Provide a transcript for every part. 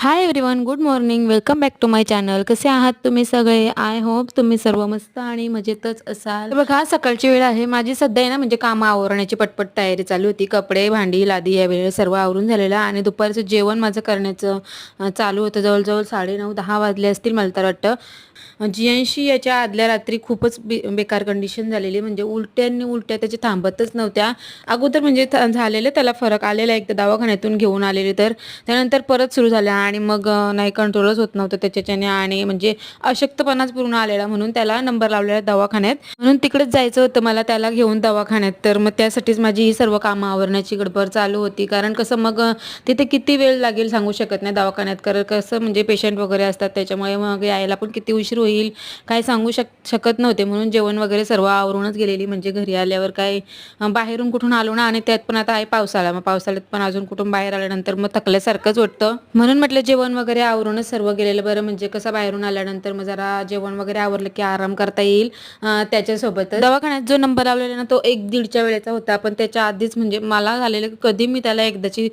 Hi everyone good morning welcome back to my channel कसे आहात तुम्ही सगळे? आय होप तुम्ही सर्व मस्त आणि मजेतच असाल. बघा सकाळची वेळ आहे. माझी सध्या आहे ना म्हणजे कामं आवरण्याची पटपट तयारी चालू होती. कपडे भांडी लादी या वेळेला सर्व आवरून झालेलं आणि दुपारचं जेवण माझं करण्याचं चालू होतं. जवळजवळ साडे नऊ दहा वाजले असतील मला तर वाटतं. जीएनशी याच्या आदल्या रात्री खूपच बे बेकार कंडिशन झालेली. म्हणजे उलट्यांनी उलट्या त्याच्या थांबतच नव्हत्या. अगोदर म्हणजे झालेलं त्याला फरक. आलेला एकदा दवाखान्यातून घेऊन आलेले तर. त्यानंतर परत सुरू झाल्या आणि मग नाही कंट्रोलच होत नव्हतं त्याच्याच्याने आणि म्हणजे अशक्तपणाच पूर्ण आलेला म्हणून त्याला नंबर लावलेला दवाखान्यात. म्हणून तिकडेच जायचं होतं मला त्याला घेऊन दवाखान्यात. तर मग त्यासाठीच माझी ही सर्व कामं आवरण्याची गडबड चालू होती. कारण कसं मग तिथे किती वेळ लागेल सांगू शकत नाही दवाखान्यात. कारण कसं म्हणजे पेशंट वगैरे असतात त्याच्यामुळे मग यायला पण किती उशीर होईल काय सांगू शक शकत नव्हते. म्हणून जेवण वगैरे सर्व आवरूनच गेलेली. म्हणजे घरी आल्यावर काय बाहेरून कुठून आलो ना आणि त्यात पण आता आहे पावसाळा. मग पावसाळ्यात पण अजून कुठून बाहेर आल्यानंतर मग थकल्यासारखंच वाटतं. म्हणून म्हटलं जेवण वगैरे आवरूनच सर्व गेलेलं बरं? म्हणजे कसं बाहेरून आल्यानंतर मग जरा जेवण वगैरे आवरलं की आराम करता येईल त्याच्यासोबत दवाखान्यात जो नंबर लावलेला ना तो एक दीडच्या वेळेचा होता. पण त्याच्या आधीच म्हणजे मला झालेलं की कधी मी त्याला एकदाची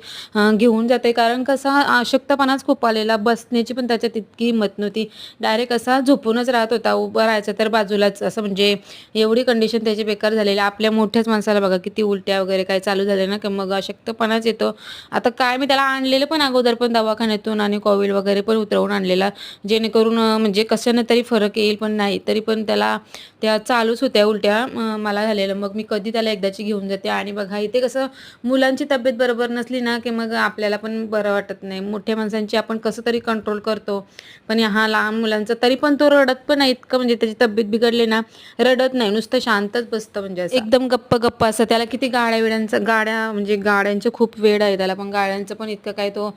घेऊन जाते. कारण कसा अशक्तपणाच खूप आलेला. बसण्याची पण त्याच्यात इतकी हिंमत नव्हती. डायरेक्ट असा झोपूनच राहत होता. उभं राहायचं तर बाजूलाच. असं म्हणजे एवढी कंडिशन त्याची बेकार झालेली. आपल्या मोठ्याच माणसाला बघा किती उलट्या वगैरे काय चालू झाले ना की मग अशक्तपणाच येतो. आता काय मी त्याला आणलेलं पण अगोदर पण दवाखान्यातून. आणि कॉविल वगैरे पण उतरवून आणलेला जेणेकरून म्हणजे कशानं तरी फरक येईल पण नाही तरी पण त्याला त्या चालूच होत्या उलट्या मला झालेलं. मग मी कधी त्याला एकदाची घेऊन जाते. आणि बघा इथे कसं मुलांची तब्येत बरोबर नसली ना की मग आपल्याला पण बरं वाटत नाही. मोठ्या माणसांची आपण कसं तरी कंट्रोल करतो. पण हा लहान मुलांचा तरी पण तो रडत पण नाही इतकं म्हणजे त्याची तब्येत बिघडली ना रडत नाही. नुसतं शांतच बसतं म्हणजे एकदम गप्प गप्प असं. त्याला किती गाड्या वेड्यांचं गाड्या म्हणजे गाड्यांचे खूप वेळ आहे त्याला पण गाड्यांचं पण इतकं काय तो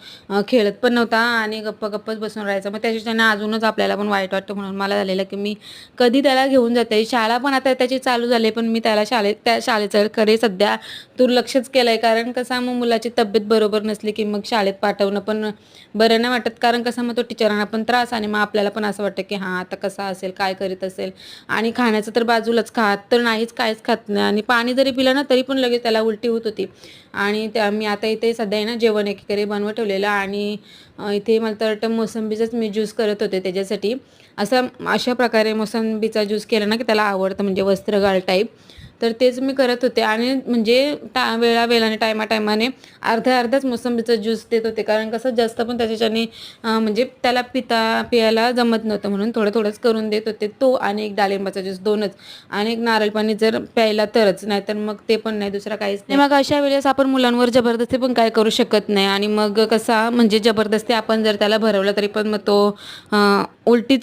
खेळत पण नव्हता. आणि गप्प गप्पच बसून राहायचा. मग त्याच्याने अजूनच आपल्याला पण वाईट वाटतं म्हणून मला झालेलं की मी कधी त्याला घेऊन जाते. शाळा पण आता त्याची चालू झाली पण मी त्याला शाळेत त्या शाळेचं खरे सध्या दुर्लक्षच केलं आहे कारण कसं मग मुलाची तब्येत बरोबर नसली की मग शाळेत पाठवणं पण बरं नाही वाटत. कारण कसं मग तो टीचरांना पण त्रास आणि मग आपल्याला पण असं वाटतं की हां आता कसा असेल काय करीत असेल. आणि खाण्याचं तर बाजूलाच खात तर नाहीच काहीच खात नाही. आणि पाणी जरी पिलं ना तरी पण लगेच त्याला उलटी होत होती. आणि त्या मी आता इथे सध्या ना जेवण एकीकडे बनवत ठेवलेलं. आणि इथे मला तर वाटतं मोसंबीचाच मी ज्यूस करत होते त्याच्यासाठी. असं अशा प्रकारे मोसंबीचा ज्यूस केला ना की त्याला आवडतं म्हणजे वस्त्रगाळ टाईप तर तेच मी करत होते. आणि म्हणजे टा वेळा वेळाने टायमा टायमाने अर्ध्या अर्ध्याच मोसंबीचा ज्यूस देत होते. कारण कसं जास्त पण त्याच्याच्याने म्हणजे त्याला पिता पियाला जमत नव्हतं म्हणून थोडं थोडंच करून देत होते तो आणि एक डाळिंबाचा ज्यूस दोनच. आणि एक नारळ पाणी जर प्यायला तरच नाहीतर मग ते पण नाही दुसरा काहीच नाही. मग अशा वेळेस आपण मुलांवर जबरदस्ती पण काय करू शकत नाही. आणि मग कसा म्हणजे जबरदस्ती आपण जर त्याला भरवलं तरी पण मग तो अं,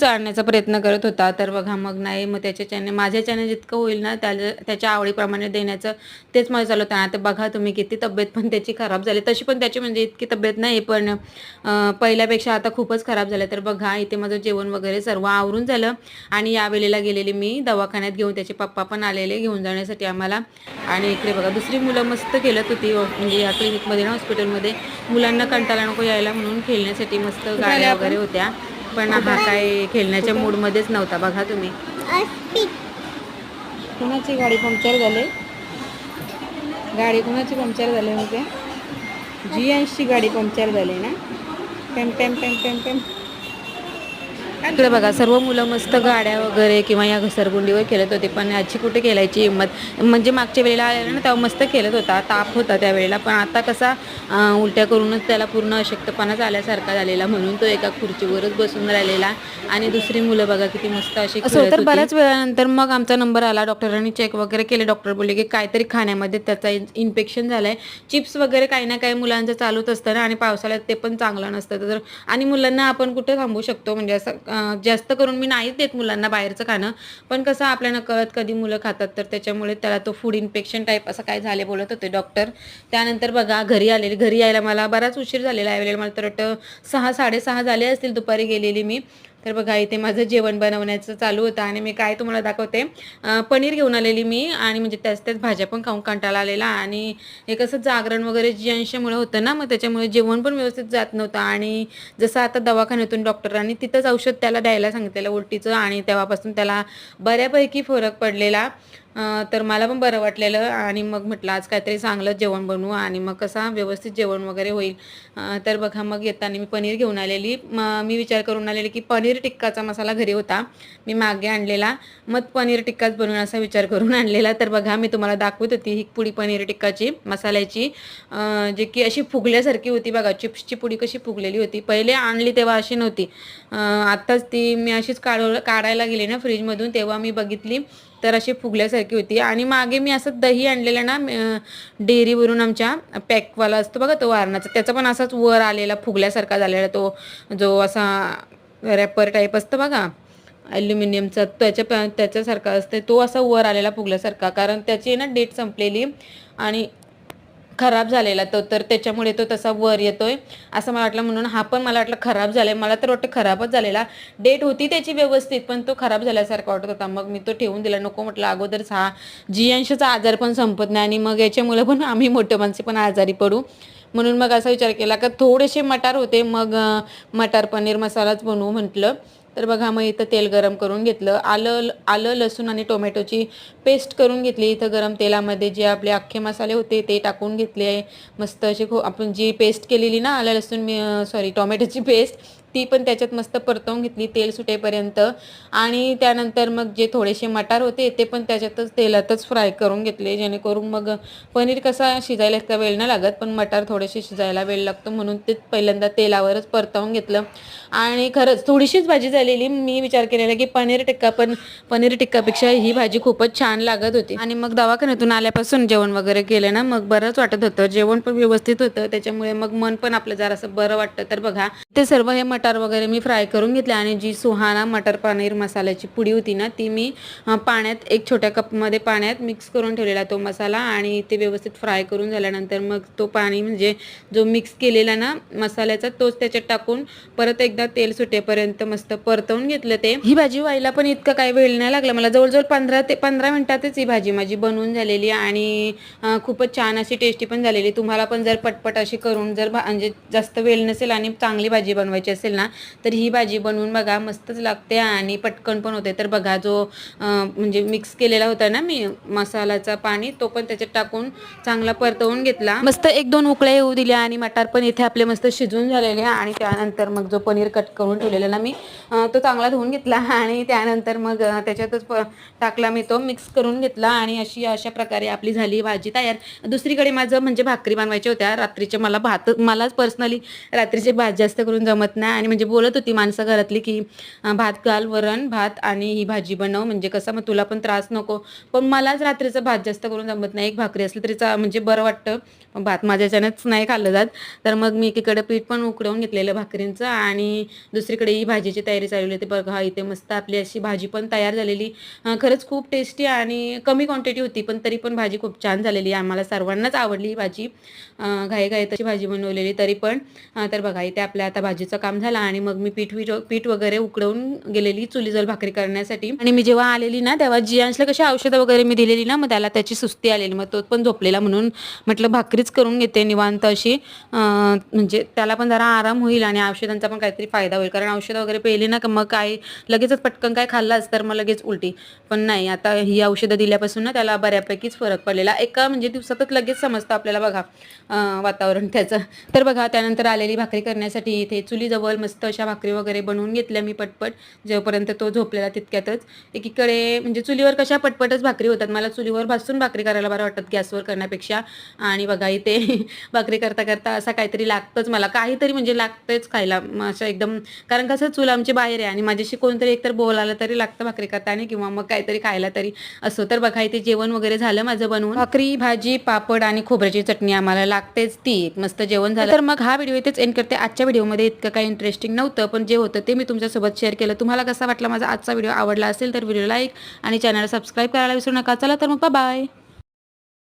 आणण्याचा प्रयत्न करत होता. तर बघा मग नाही मग त्याच्याच्याने माझ्याच्याने जितकं होईल ना त्याला त्याच्या आवडीप्रमाणे देण्याचं तेच माझं चालू होतं. आता बघा तुम्ही किती तब्येत पण त्याची खराब झाली. तशी पण त्याची म्हणजे इतकी तब्येत नाही पण पहिल्यापेक्षा आता खूपच खराब झालं तर बघा इथे माझं जेवण वगैरे सर्व आवरून झालं. आणि यावेळेला गेलेली मी दवाखान्यात घेऊन त्याचे पप्पा पण आलेले घेऊन जाण्यासाठी आम्हाला. आणि इकडे बघा दुसरी मुलं मस्त खेळत होती म्हणजे या क्लिनिकमध्ये ना हॉस्पिटलमध्ये. मुलांना कंटाळा नको यायला म्हणून खेळण्यासाठी मस्त गाड्या वगैरे होत्या. पण हा काय खेळण्याच्या मूडमध्येच नव्हता. बघा तुम्ही. कुणाची गाडी पंक्चर झाली? गाडी कुणाची पंक्चर झाली होते जी एनची गाडी पंक्चर झाली ना? पेम पेम पेम पेम पेम. इकडे बघा सर्व मुलं मस्त गाड्या वगैरे किंवा या घसरगुंडीवर खेळत होते पण याची कुठे खेळायची हिंमत? म्हणजे मागच्या वेळेला आलेला ना तेव्हा मस्त खेळत होता ताप होता त्यावेळेला पण आता कसा उलट्या करूनच त्याला पूर्ण अशक्तपणाच आल्यासारखा झालेला म्हणून तो एका खुर्चीवरच बसून राहिलेला. आणि दुसरी मुलं बघा किती मस्त अशी असं तर बऱ्याच वेळानंतर मग आमचा नंबर आला डॉक्टरांनी चेक वगैरे केले डॉक्टर बोलले की काहीतरी खाण्यामध्ये त्याचा इन्फेक्शन झालंय. चिप्स वगैरे काही ना काही मुलांचं चालूच असतं ना आणि पावसाळ्यात ते पण चांगलं नसतं. तर आणि मुलांना आपण कुठे थांबू शकतो? म्हणजे असं जास्त करून मी नाहीच देत मुलांना बाहेरचं खाणं. पण कसं आपल्याला कळत कधी मुलं खातात तर त्याच्यामुळे त्याला तो फूड इन्फेक्शन टाईप असं काय झाले बोलत होते डॉक्टर त्यानंतर बघा घरी आलेली घरी यायला मला बराच उशीर झालेला आहे. मला तर वाटतं सहा साडेसहा झाले असतील दुपारी गेलेली मी. तर बघा इथे माझं जेवण बनवण्याचं चालू होतं आणि मी काय तुम्हाला दाखवते. पनीर घेऊन आलेली मी आणि म्हणजे त्याच त्याच भाज्या पण खाऊन कंटाळा आलेला आणि हे कसं जागरण वगैरे जी होतं ना मग त्याच्यामुळे जेवण पण व्यवस्थित जात नव्हतं आणि जसं आता दवाखान्यातून डॉक्टरांनी तिथंच औषध त्याला द्यायला सांगितलेलं उलटीचं आणि तेव्हापासून त्याला बऱ्यापैकी फरक पडलेला. तर मला पण बरं वाटलेलं आणि मग म्हटलं आज काहीतरी चांगलं जेवण बनवू आणि मग कसा व्यवस्थित जेवण वगैरे होईल. तर बघा मग येताना मी पनीर घेऊन आलेली. मग मी विचार करून आलेली की पनीर टिक्काचा मसाला घरी होता. मी मागे आणलेला. मग पनीर टिक्काच बनवून असा विचार करून आणलेला. तर बघा मी तुम्हाला दाखवत होती ही पुडी पनीर टिक्काची मसाल्याची. जे की अशी फुगल्यासारखी होती बघा चिप्सची पुडी कशी फुगलेली होती. पहिले आणली तेव्हा अशी नव्हती. आत्ताच ती मी अशीच काढ काढायला गेली ना फ्रीजमधून तेव्हा मी बघितली. तर अशी फुगल्यासारखी होती. आणि मागे मी असं दही आणलेलं ना डेअरीवरून आमच्या पॅकवाला असतो बघा तो वारणाचा त्याचा पण असाच वर आलेला फुगल्यासारखा झालेला तो जो असा रॅपर टाईप असतं बघा ॲल्युमिनियमचा त्याच्या प त्याच्यासारखा असते तो असा वर आलेला फुगल्यासारखा कारण त्याची ना डेट संपलेली आणि खराब झालेला तो तर त्याच्यामुळे तो तसा वर येतोय असं मला वाटलं. म्हणून हा पण मला वाटलं खराब झालाय. मला तर वाटतं खराबच झालेला. डेट होती त्याची व्यवस्थित पण तो खराब झाल्यासारखा वाटत होता. मग मी तो ठेवून दिला. नको म्हटलं अगोदरच हा जियांशचा आजार पण संपत नाही. आणि मग याच्यामुळे पण आम्ही मोठे माणसे पण आजारी पडू. म्हणून मग असा विचार केला. का थोडेसे मटार होते. मग मटार पनीर मसालाच बनवू म्हटलं. तर बघा मग इथं तेल गरम करून घेतलं. आलं आलं लसूण आणि टोमॅटोची पेस्ट करून घेतली. इथं गरम तेलामध्ये जे आपले अख्खे मसाले होते ते टाकून घेतले मस्त असे खो आपण जी पेस्ट केलेली ना आलं लसूण सॉरी टोमॅटोची पेस्ट ती पण त्याच्यात मस्त परतवून घेतली तेल सुटेपर्यंत. आणि त्यानंतर मग जे थोडेसे मटार होते ते पण त्याच्यातच तेलातच फ्राय करून घेतले. जेणेकरून मग पनीर कसा शिजायला इतका वेळ नाही लागत पण मटार थोडेसे शिजायला वेळ लागतो म्हणून ते पहिल्यांदा तेलावरच परतवून घेतलं. आणि खरंच थोडीशीच भाजी झालेली. मी विचार केलेला की पनीर टिक्का पण पनीर टिक्कापेक्षा ही भाजी खूपच छान लागत होती. आणि मग दवाखान्यातून आल्यापासून जेवण वगैरे केलं ना मग बरंच वाटत होतं. जेवण पण व्यवस्थित होतं. त्याच्यामुळे मग मन पण आपलं जरासं बरं वाटतं. तर बघा ते सर्व हे मटार वगैरे मी फ्राय करून घेतले आणि जी सुहाना मटर पनीर मसाल्याची पुडी होती ना ती मी पाण्यात एक छोट्या कपमध्ये पाण्यात मिक्स करून ठेवलेला तो मसाला आणि ते व्यवस्थित फ्राय करून झाल्यानंतर मग तो पाणी म्हणजे जो मिक्स केलेला ना मसाल्याचा तोच त्याच्यात टाकून परत एकदा तेल सुटेपर्यंत मस्त परतवून घेतलं ते. ही भाजी व्हायला पण इतकं काही वेळ नाही लागला. मला जवळजवळ पंधरा ते पंधरा मिनिटातच ही भाजी माझी बनवून झालेली आणि खूपच छान अशी टेस्टी पण झालेली. तुम्हाला पण जर पटपट अशी करून जर भा- म्हणजे जास्त वेळ नसेल आणि चांगली भाजी बनवायची असेल ना तर ही भाजी बनवून बघा मस्तच लागते आणि पटकन पण होते. तर बघा जो म्हणजे मिक्स केलेला होता ना मी मसाल्याचा पाणी तो पण त्याच्यात टाकून चांगला परतवून घेतला. मस्त एक दोन उकळ्या येऊ दिल्या आणि मटार पण इथे आपले मस्त शिजून झालेले आणि त्यानंतर मग जो पनीर कट करून ठेवलेला ना मी तो चांगला धुवून घेतला. आणि त्यानंतर मग त्याच्यातच टाकला मी तो मिक्स करून घेतला. आणि अशी अशा प्रकारे आपली झाली भाजी तयार. दुसरीकडे माझं म्हणजे भाकरी बनवायच्या होत्या. रात्रीचे मला भात मलाच पर्सनली रात्रीचे भात जास्त करून जमत नाही. आणि म्हणजे बोलत होती माणसं घरातली की भात घाल वरण भात आणि ही भाजी बनव म्हणजे कसं मग तुला पण त्रास नको. पण मलाच रात्रीचं भात जास्त करून जमत नाही. एक भाकरी असली तरी चा म्हणजे बरं वाटतं. पण भात माझ्याच्यानंच नाही खाल्लं जात. तर मग मी एकीकडे पीठ पण उकडवून घेतलेलं भाकरींचं आणि दुसरीकडे ही भाजीची तयारी चालवली होती. बघा इथे मस्त आपली अशी भाजी पण तयार झालेली. खरंच खूप टेस्टी आणि कमी क्वांटिटी होती पण तरी पण भाजी खूप छान झालेली. आम्हाला सर्वांनाच आवडली ही भाजी. घाई घाई तशी भाजी बनवलेली तरी पण. तर बघा इथे आपल्या आता भाजीचं काम झालं. आणि मग मी पीठ विट पीठ वगैरे उकडवून गेलेली चुलीजवळ भाकरी करण्यासाठी. आणि मी जेव्हा आलेली ना तेव्हा जियांशला कशी औषधं वगैरे मी दिलेली ना मग त्याला त्याची सुस्ती आलेली. मग तो पण झोपलेला म्हणून म्हटलं भाकरीच करून घेते निवांत अशी. म्हणजे त्याला पण जरा आराम होईल आणि औषधांचा पण काहीतरी फायदा होईल. कारण औषधं वगैरे पेली ना का मग काय लगेचच पटकन काय खाल्लाच तर मग लगेच उलटी. पण नाही आता ही औषधं दिल्यापासून ना त्याला बऱ्यापैकीच फरक पडलेला. एका म्हणजे दिवसातच लगेच समजतं आपल्याला बघा वातावरण त्याचं. तर बघा त्यानंतर आलेली भाकरी करण्यासाठी इथे चुलीजवळ मस्त अशा भाकरी वगैरे बनवून घेतल्या मी पटपट. जेव्हापर्यंत तो झोपलेला तितक्यातच. एकीकडे म्हणजे चुलीवर कशा पटपटच भाकरी होतात. मला चुलीवर भासून भाकरी करायला बरं वाटत गॅसवर करण्यापेक्षा. आणि बघा इथे भाकरी करता करता असा काहीतरी लागतंच मला. काहीतरी म्हणजे लागतंच खायला. असं एकदम कारण कसं चूल आमची बाहेर आहे आणि माझ्याशी कोणतरी एकतर बोलायला तरी लागतं भाकरी करताना किंवा मग काहीतरी खायला तरी असं. तर बघा इथे जेवण वगैरे झालं माझं बनवून. भाकरी भाजी पापड आणि खोबऱ्याची चटणी आम्हाला लागतेच ती. एक मस्त जेवण झालं. तर मग हा व्हिडिओ इथेच एंड करते. आजच्या व्हिडिओमध्ये इतकं काही इंटरेस्ट इंटरेस्टिंग नव्हतं पण जे होतं ते मी तुमच्यासोबत शेअर केलं. तुम्हाला कसा वाटला माझा आजचा व्हिडिओ आवडला असेल तर व्हिडिओ लाईक आणि चॅनल सबस्क्राईब करायला विसरू नका. चला तर मग बाय